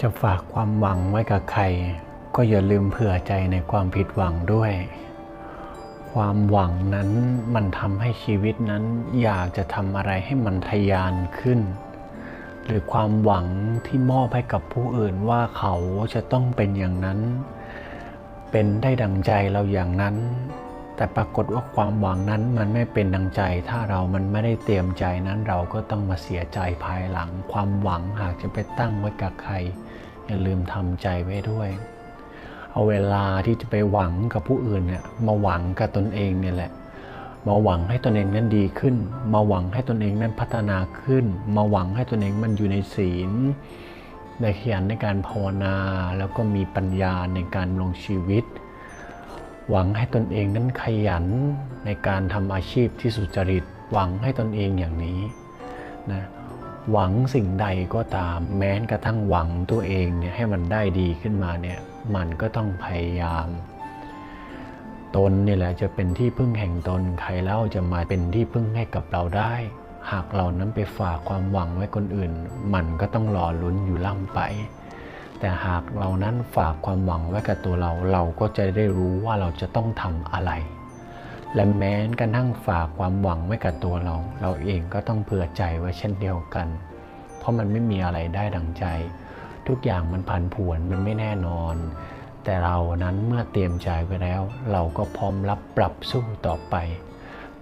จะฝากความหวังไว้กับใคร ก็อย่าลืมเผื่อใจในความผิดหวังด้วย ความหวังนั้นมันทำให้ชีวิตนั้นอยากจะทำอะไรให้มันทะยานขึ้น หรือความหวังที่มอบให้กับผู้อื่นว่าเขาจะต้องเป็นอย่างนั้น เป็นได้ดังใจเราอย่างนั้น แต่ปรากฏว่าความหวังนั้นมันไม่เป็นดังใจ ถ้าเรามันไม่ได้เตรียมใจนั้นเราก็ต้องมาเสียใจภายหลัง ความหวังหากจะไปตั้งไว้กับใคร อย่าลืมทำใจไว้ด้วย เอาเวลาที่จะไปหวังกับผู้อื่นเนี่ยมาหวังกับตนเองเนี่ยแหละ มาหวังให้ตนเองนั้นดีขึ้น มาหวังให้ตนเองนั้นพัฒนาขึ้น มาหวังให้ตนเองมันอยู่ในศีลในขยันในการภาวนาแล้วก็มีปัญญาในการลงชีวิต หวังให้ตนเองนั้นขยันในการทำอาชีพที่สุจริต หวังให้ตนเองอย่างนี้นะหวังสิ่งใดก็ตาม แม้กระทั่งหวังตัวเองเนี่ยให้มันได้ดีขึ้นมาเนี่ยมันก็ต้องพยายาม ตนนี่แหละจะเป็นที่พึ่งแห่งตนใครเล่าจะมาเป็นที่พึ่งให้กับเราได้ หากเรานั้นไปฝากความหวังไว้คนอื่น มันก็ต้องรอลุ้นอยู่ล่ำไป แต่หากเรานั้นฝากความหวังไว้กับตัวเรา เราก็จะได้รู้ว่าเราจะต้องทำอะไร และแม้กระทั่งฝากความหวังไว้กับตัวเรา เราเองก็ต้องเผื่อใจไว้เช่นเดียวกัน เพราะมันไม่มีอะไรได้ดังใจ ทุกอย่างมันผันผวนมันไม่แน่นอน แต่เรานั้นเมื่อเตรียมใจไว้แล้ว เราก็พร้อมรับปรับสู้ต่อไป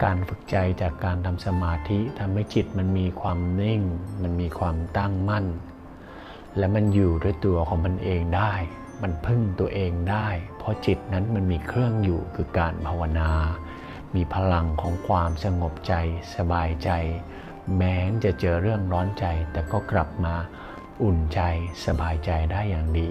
การฝึกใจจากการทำสมาธิทำให้จิตมันมีความนิ่ง มันมีความตั้งมั่น และมันอยู่ด้วยตัวของมันเองได้ มันพึ่งตัวเองได้ เพราะจิตนั้นมันมีเครื่องอยู่คือการภาวนา มีพลังของความสงบใจสบายใจ แม้จะเจอเรื่องร้อนใจแต่ก็กลับมาอุ่นใจสบายใจได้อย่างดี